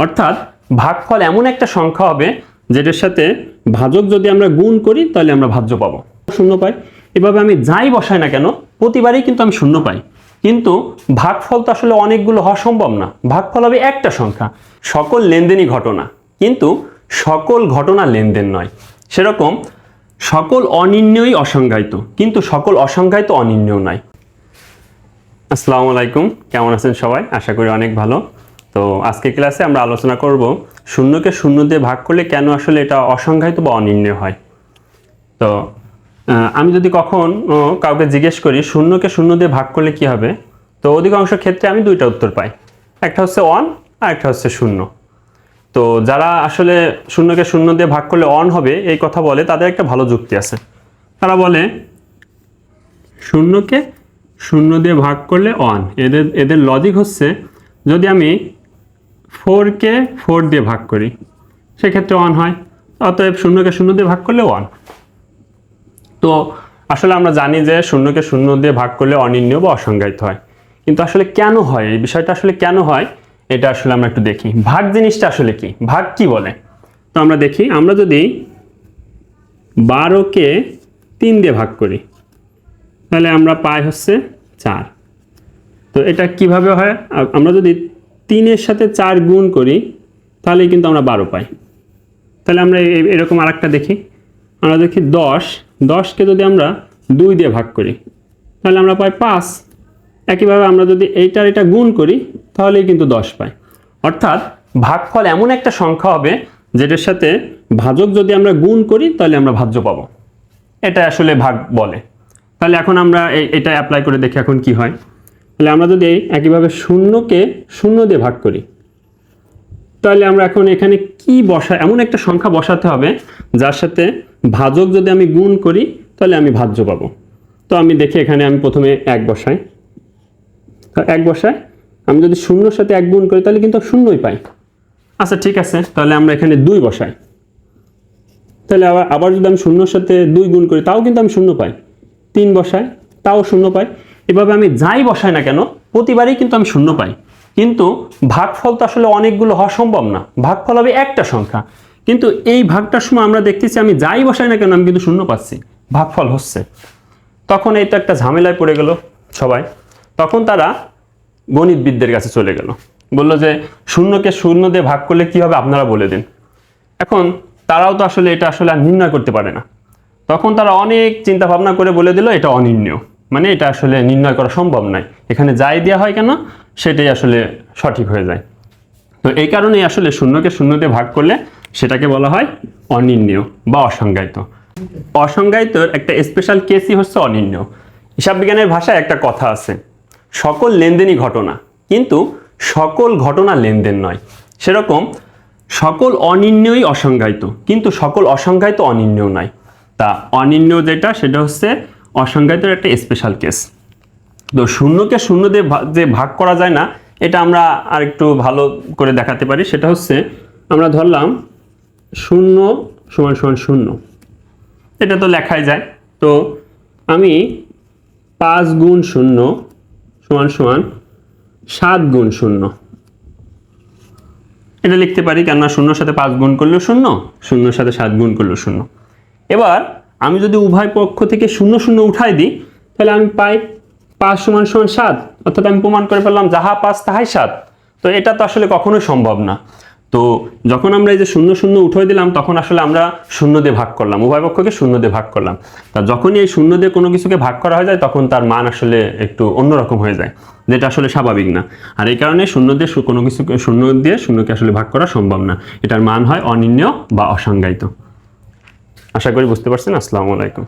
অর্থাৎ ভাগফল এমন একটা সংখ্যা হবে যেটার সাথে ভাজক যদি আমরা গুণ করি, তাহলে আমরা ভাজ্য পাবো। শূন্য পাই। এভাবে আমি যাই বসাই না কেন, প্রতিবারই কিন্তু আমি শূন্য পাই। কিন্তু ভাগফল তো আসলে অনেকগুলো হওয়া সম্ভব না। ভাগফল হবে একটা সংখ্যা। সকল লেনদেনই ঘটনা। কিন্তু সকল ঘটনা লেনদেন নয়। সেরকম সকল অনির্ণয়ই অসংজ্ঞায়িত। কিন্তু সকল অসংজ্ঞায়িত অনির্ণয় নয়। আসসালামু আলাইকুম। কেমন আছেন সবাই? আশা করি অনেক ভালো। তো আজকে ক্লাসে আমরা আলোচনা করব শূন্যকে শূন্য দিয়ে ভাগ করলে কেন আসলে এটা অসংজ্ঞায়িত বা অনির্ণয় হয়? তো আমি যদি কখন কাউকে জিজ্ঞেস করি শূন্যকে শূন্য দিয়ে ভাগ করলে কি হবে, তো অধিকাংশ ক্ষেত্রে আমি দুইটা উত্তর পাই। একটা হচ্ছে অন আর একটা হচ্ছে শূন্য। তো যারা আসলে শূন্যকে শূন্য দিয়ে ভাগ করলে অন হবে, এই কথা বলে তাদের একটা ভালো যুক্তি আছে। তারা বলে, শূন্যকে শূন্য দিয়ে ভাগ করলে অন। এদের এদের লজিক হচ্ছে যদি আমি ফোরকে ফোর দিয়ে ভাগ করি। সেক্ষেত্রে অন হয়। অতএব শূন্যকে শূন্য দিয়ে ভাগ করলে ওয়ান তো আসলে আমরা জানি যে শূন্যকে শূন্য দিয়ে ভাগ করলে অনির্ণয় বা অসংজ্ঞায়িত হয়। কিন্তু আসলে কেন হয়? এই বিষয়টা আসলে কেন হয়? এটা আসলে আমরা একটু দেখি। ভাগ জিনিসটা আসলে কি? ভাগ কি বলে? তো আমরা দেখি, আমরা যদি বারোকে তিন দিয়ে ভাগ করি, তাহলে আমরা পাই হচ্ছে চার। তো এটা কীভাবে হয়? আমরা যদি তিনের সাথে চার গুণ করি তাহলে কিন্তু আমরা বারো পাই। তাহলে আমরা এরকম আরেকটা দেখি। আমরা দেখি দশ, দশকে যদি আমরা দুই দিয়ে ভাগ করি, তাহলে আমরা পাই পাঁচ। একইভাবে আমরা যদি এইটার এটা গুণ করি, তাহলেই কিন্তু দশ পাই। অর্থাৎ ভাগফল এমন একটা সংখ্যা হবে, যেটার সাথে ভাজক যদি আমরা গুণ করি, তাহলে আমরা ভাজ্য পাবো। এটা আসলে ভাগ বলে। তাহলে এখন আমরা এটা অ্যাপ্লাই করে দেখি এখন কি হয়। তাহলে আমরা যদি একইভাবে শূন্যকে শূন্য দিয়ে ভাগ করি, তাহলে আমরা এখন এখানে কি বসা, এমন একটা সংখ্যা বসাতে হবে যার সাথে ভাজক যদি আমি গুণ করি, তাহলে আমি ভাজ্য পাবো। তো আমি দেখি এখানে আমি প্রথমে এক বসাই। এক বসাই, আমি যদি শূন্যর সাথে এক গুণ করি, তাহলে কিন্তু শূন্যই পাই। আচ্ছা ঠিক আছে, তাহলে আমরা এখানে দুই বসাই। তাহলে আবার আবার যদি আমি শূন্যর সাথে দুই গুণ করি, তাও কিন্তু আমি শূন্য পাই। তিন বসাই, তাও শূন্য পাই। এভাবে আমি যাই বসাই না কেন, প্রতিবারই কিন্তু আমি শূন্য পাই। কিন্তু ভাগফল তো আসলে অনেকগুলো হওয়া সম্ভব না। ভাগফল হবে একটা সংখ্যা। কিন্তু এই ভাগটার সময় আমরা দেখতেছি আমি যাই বসাই না কেন, আমি কিন্তু শূন্য পাচ্ছি। ভাগফল হচ্ছে। তখন এই তো একটা ঝামেলায় পড়ে গেল সবাই। তখন তারা গণিতবিদদের কাছে চলে গেল। বলল যে, শূন্যকে শূন্য দিয়ে ভাগ করলে কি হবে আপনারা বলে দিন। এখন তারাও তো আসলে এটা আসলে আর নির্ণয় করতে পারে না। তখন তারা অনেক চিন্তা ভাবনা করে বলে দিল, এটা অনির্ণয়। মানে এটা আসলে নির্ণয় করা সম্ভব নয়। এখানে যাই দেওয়া হয় কেন? সেটাই আসলে সঠিক হয়ে যায়। তো এই কারণে আসলে শূন্যকে শূন্য দিয়ে ভাগ করলে সেটাকে বলা হয় অনির্ণয় বা অসংজ্ঞায়িত। অসংজ্ঞায়িতর একটা স্পেশাল কেসই হচ্ছে অনির্ণয়। হিসাব বিজ্ঞানের ভাষায় একটা কথা আছে, সকল লেনদেনই ঘটনা, কিন্তু সকল ঘটনা লেনদেন নয়। সেরকম সকল অনির্ণয়ই অসংজ্ঞায়িত, কিন্তু সকল অসংজ্ঞায়িত অনির্ণয় নয় তা অনির্ণয় যেটা, সেটা হচ্ছে অসংজ্ঞায়িতর একটা স্পেশাল কেস তো শূন্যকে শূন্য দিয়ে যে ভাগ করা যায় না, এটা আমরা আর একটু ভালো করে দেখাতে পারি। সেটা হচ্ছে, আমরা ধরলাম শূন্য সমান সমান শূন্য। এটা তো লেখাই যায়। তো আমি পাঁচ গুণ শূন্য সমান সমান সাত গুণ শূন্য। এটা লিখতে পারি, কেননা শূন্যর সাথে পাঁচ গুণ করলেও শূন্য, শূন্যর সাথে সাত গুণ করলেও শূন্য। এবার আমি যদি উভয় পক্ষ থেকে শূন্য শূন্য উঠাই দিই, তাহলে আমি পাই পাঁচ সমান সমান সাত। অর্থাৎ আমি প্রমাণ করে ফেললাম যাহা পাঁচ তাহাই সাত। তো এটা তো আসলে কখনোই সম্ভব না। তো যখন আমরা এই যে শূন্য শূন্য উঠে দিলাম, তখন আসলে আমরা শূন্য দিয়ে ভাগ করলাম, উভয় পক্ষকে শূন্য দিয়ে ভাগ করলাম। তা যখনই এই শূন্য দিয়ে কোনো কিছুকে ভাগ করা হয়ে যায়, তখন তার মান আসলে একটু অন্যরকম হয়ে যায়, যেটা আসলে স্বাভাবিক না। আর এই কারণে শূন্য দিয়ে কোনো কিছুকে শূন্য দিয়ে শূন্যকে আসলে ভাগ করা সম্ভব না। এটার মান হয় অনির্ণয় বা অসংজ্ঞায়িত। আশা করি বুঝতে পারছেন। আসসালামু আলাইকুম।